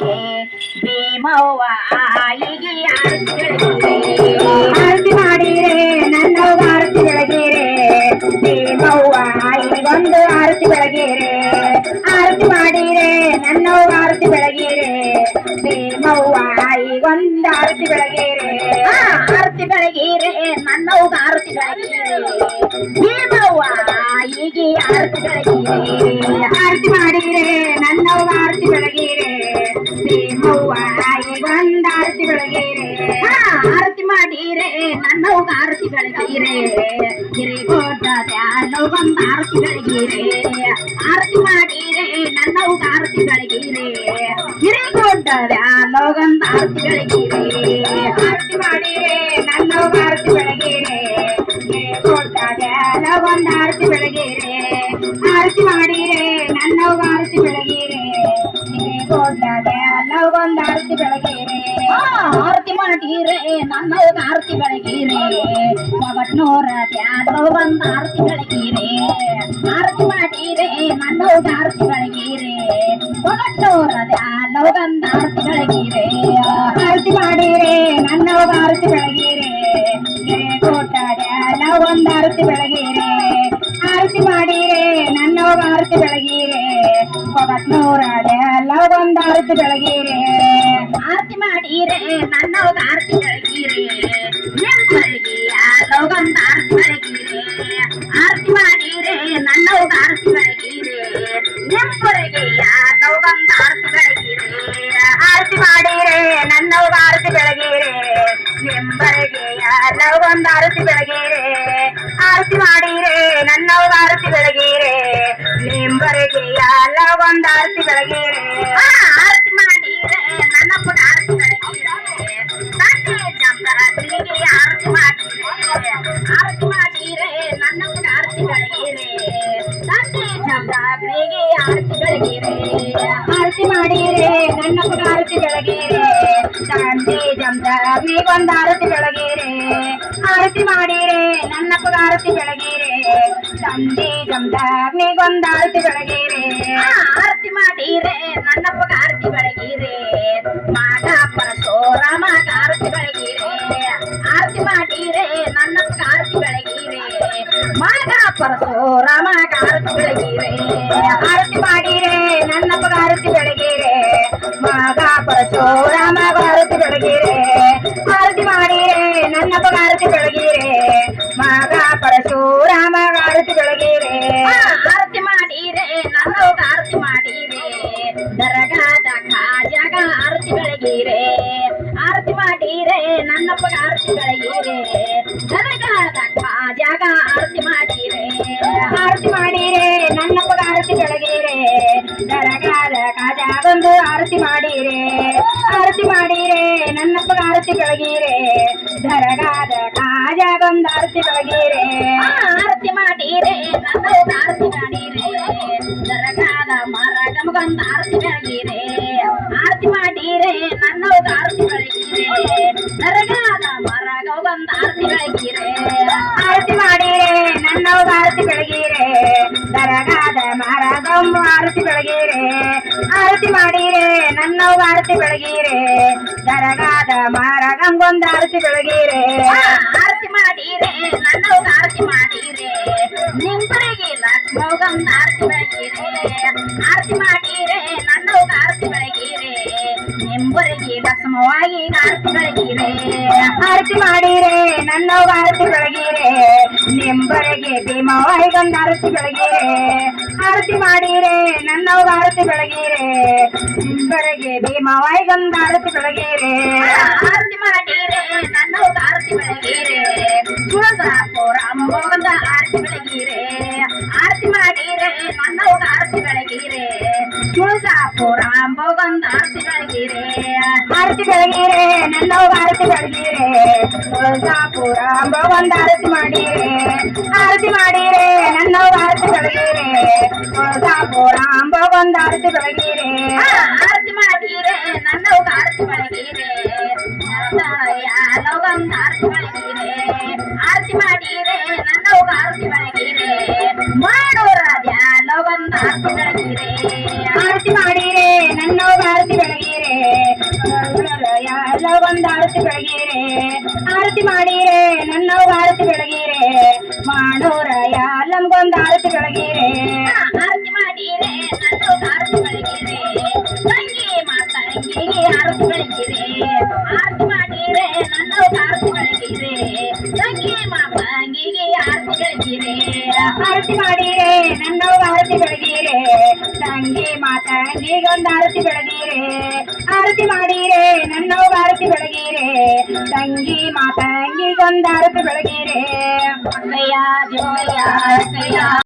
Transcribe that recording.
ಭೀಮವ್ವ ಆಯಿಗೆ ಆರತಿ ಮಾಡಿರೆ ನನ್ನ ಆರತಿ ಬೆಳಗಿರೆ. ದೇವವ್ವ ಈಗೊಂದು ಆರತಿ ಬೆಳಗಿರೆ. ಆರತಿ ಮಾಡಿರೆ ನನ್ನ ಆರತಿ ಬೆಳಗಿರೆ. ದೇವವ್ವ ಈಗೊಂದು ಆರತಿ ಬೆಳಗಿರೆ. ಆರತಿ ಬೆಳಗಿರೆ ನನ್ನ ಆರತಿ ಬೆಳಗಿರೆ. ಭೀಮವ್ವ ಆಯಿಗೆ ಆರತಿ ಬೆಳಗಿರೆ. ಈಗೊಂದು ಆರತಿ ಬೆಳಗಿರೆ ಆ, ಆರತಿ ಮಾಡಿರೆ ನನ್ನವ್ಗ ಆರತಿ ಬೆಳಗಿರೆ ಹಿರಿಗೋಟ ಧ್ಯಾನವ್ಗೊಂದು ಆರತಿ ಬೆಳಗಿರೆ ಆರತಿ ಮಾಡಿರೆ ನನ್ನವ್ಗ ಆರತಿ ಬೆಳಗಿರೆ ಹಿರಿಗೋಟ ಧ್ಯಾನವ್ಗೊಂದು ಆರತಿ ಬೆಳಗಿರೆ ಆರತಿ ಮಾಡಿರೆ ನನ್ನ ಆರತಿ ಬೆಳಗಿರೆ ಕೊಟ್ಟಾಗ ಒಂದು ಆರತಿ ಬೆಳಗಿರೆ ಆರತಿ ಮಾಡಿರೆ ನನ್ನವ್ಗ ಆರತಿ ಬೆಳಗಿರಿ ಮಗಟ್ನೋರ ಧ್ಯಾನವ್ ಬಂದ ಆರತಿ ಬೆಳಗಿರೆ ಆರತಿ ಮಾಡಿರೆ ನನ್ನ ಆರತಿ ಬೆಳಗಿರಿ ಮಗಟ್ನೋರ ಧ್ಯಾನವ್ ಬಂದ ಆರತಿ ಬೆಳಗಿರಿ ಆರತಿ ಮಾಡಿರೆ ನನ್ನ ಆರತಿ ಬೆಳಗಿರೆ ಕೊಟ್ಟಾಗ ಒಂದು ಆರತಿ ಬೆಳಗಿರಿ ಆರತಿ ಮಾಡಿರೆ ನನ್ನ ಆರತಿ ಬೆಳಗಿರೆ ಕೊಗಟ್ನೂರಾಗ ಒಂದ ಆರತಿ ಬೆಳಗಿರಿ ಆರತಿ ಮಾಡಿರೆ ನನ್ನ ಆರತಿ ಬೆಳಗಿರೆ ನಿಂಬರಿಗೆ ಆರತಿ ಒಂದು ತಂದೆ ಜಮದಾಗ್ನಿ ಒಂದು ಆರತಿ ಬೆಳಗಿರೆ ಆರತಿ ಮಾಡಿರೆ ನನ್ನ ಆರತಿ ಬೆಳಗಿರೆ ತಂದೆ ಜಮದಾಗ್ನಿ ಒಂದು ಆರತಿ ಬೆಳಗಿರೆ ಆ, ಆರತಿ ಮಾಡಿರೆ ನನ್ನಪ್ಪಗ ಆರತಿ ಬೆಳಗಿರೆ ಮಾಡ ಪರಶೋರಾಮ ಆರತಿ ಬೆಳಗಿರೆ ಆರತಿ ಮಾಡಿರೆ ನನ್ನಪ್ಪಗ ಆರತಿ ಬೆಳಗಿರೆ ಮಾಡ ಪರಶೋರಾಮ ಆರತಿ ಬೆಳಗಿರೆ ಆರತಿ ಮಾಡಿರೆ ಆರತಿ ಆರತಿ ಮಾಡಿರೆ ನನ್ನಪ್ಪಗ ಆರತಿ ಬೆಳಗಿರೆ ದರಗಾದ ಜಾಗ ಆರತಿ ಮಾಡಿರೆ ಆರತಿ ಮಾಡಿರೆ, ನನ್ನ ಆರತಿ ಬೆಳಗಿರೆ ದರಗಾದ ಕಾಜಾಗೊಂದು ಆರತಿ ಮಾಡಿರೆ ಆರತಿ ಮಾಡಿರೆ, ನನ್ನ ಆರತಿ ಬೆಳಗಿರೆ ದರಗಾದ ಕಾಜಾಗೊಂದು ಆರತಿ ಬೆಳಗಿರೆ ಆರತಿ ಮಾಡಿರೆ, ನನ್ನ ಆರತಿ ಮಾಡಿರೆ. ದರಗಾದ ಮರ ಗಮಗೊಂದ ಆರತಿ ಬೆಳಗಿರೆ ಗಮಗೊಂದ ಆರತಿ ಬೆಳಗಿರೆ ಆರತಿ ಮಾಡಿರೆ ನನ್ನ ಆರತಿ ಬೆಳಗಿರೆ ದರಗಾದ ಮಹಾರಾಜಮ್ಮ ಆರತಿ ಬೆಳಗಿರೆ ಆರತಿ ಮಾಡಿರೆ ನನ್ನವ್ ಆರತಿ ಬೆಳಗಿರೆ ದರಗಾದ ಮಹಾರಾಜಂಗೊಂದು ಆರತಿ ಬೆಳಗಿರೆ ಆರತಿ ಮಾಡಿರೆ ನನ್ನವ್ ಆರತಿ ಮಾಡಿರೆ ನಿಂಬರಿಗೆ ಲಕ್ಷ್ಮವ್ಗಂದ ಆರತಿ ಬೆಳಗಿರೆ ಆರತಿ ಮಾಡಿರೆ ನನ್ನವ್ ಆರತಿ ಬೆಳಗಿರೆ ನಿಂಬರಿಗೆ ಲಕ್ಷ್ಮವಾಗಿ ಆರತಿ ಬೆಳಗಿರೆ ಆರತಿ ಮಾಡಿರೆ ನನ್ನ ಆರತಿ ಬೆಳಗಿರೆ ನಿಂಬರಿಗೆ ಭೀಮವಾಯಿಗೊಂದು ಆರತಿ ಬೆಳಗಿರೆ ಆರತಿ ಮಾಡಿರೆ ನನ್ನ ಆರತಿ ಬೆಳಗಿರೆ ನಿಂಬರಿಗೆ ಭೀಮವಾಯಿಗೊಂದು ಆರತಿ ಬೆಳಗಿರೆ ಆರತಿ ಮಾಡಿರೆ ನನ್ನವ್ಗ ಆರತಿ ಬೆಳಗಿರೆ ತುಳಸಾಪುರ ಅಂಬೋಗಂದ ಆರತಿ ಬೆಳಗಿರೆ ಆರತಿ ಮಾಡಿರೆ ನನ್ನವ್ಗ ಆರತಿ ಬೆಳಗಿರೆ ತುಳಸಾಪುರ ಅಂಬೋಗಂದ ಆರತಿ ಬೆಳಗಿರೆ ತುಳಸಾಪುರ ಅಂಬ ಒಂದು ಆರತಿ ಮಾಡಿರೆ ಆರತಿ ಮಾಡಿರೆ ನನ್ನ ಆರತಿ ಬೆಳಗಿರೆ ತುಳಸಾಪುರ ಅಂಬ ಒಂದು ಆರತಿ ಬೆಳಗಿರೆ ಆ, ಆರತಿ ಮಾಡಿರೆ ನನ್ನವ್ಗ ಆರತಿ ಬೆಳಗಿರೆ ಆರತಿ ಮಾಡಿರೆ ನನ್ನ ಆರತಿ ಬೆಳಗಿರೆ ಮಾಡೋರ ನಮ್ಗೊಂದ್ ಆರತಿ ಬೆಳಗಿರೆ? ಆರತಿ ಮಾಡಿರೆ ನನ್ನ ಆರತಿ ಬೆಳಗೀರೆ ತಂಗಿ ಮಾತಂಗಿಗೆ ಆರತಿ ಬೆಳಗೀರೆ. ಆರತಿ ಮಾಡಿರೆ ನನ್ನ ಆರತಿ ಬೆಳಗಿರೆ ತಂಗಿ ಮಾತಂಗಿಗೆ ಆರತಿ ಬೆಳಗೀರೆ. ಆರತಿ ಮಾಡಿರೆ ನನ್ನ ಆರತಿ ಬೆಳಗಿರೆ ತಂಗಿ ಮಾತಂಗಿಗೊಂದ್ ಆರತಿ ಬೆಳಗಿರೆ. ಆರತಿ ಮಾಡಿರೆ ನನ್ನ ಆರತಿ ಬೆಳಗೀರೆ. ತಂಗಿ ಮಾತಂಗಿಗೊಂದ್ ಆರತಿ ಬೆಳಗೀರೆ. ಅಕ್ಕಯ್ಯ ಜೋಯ್ಯ ಅಕ್ಕಯ್ಯ.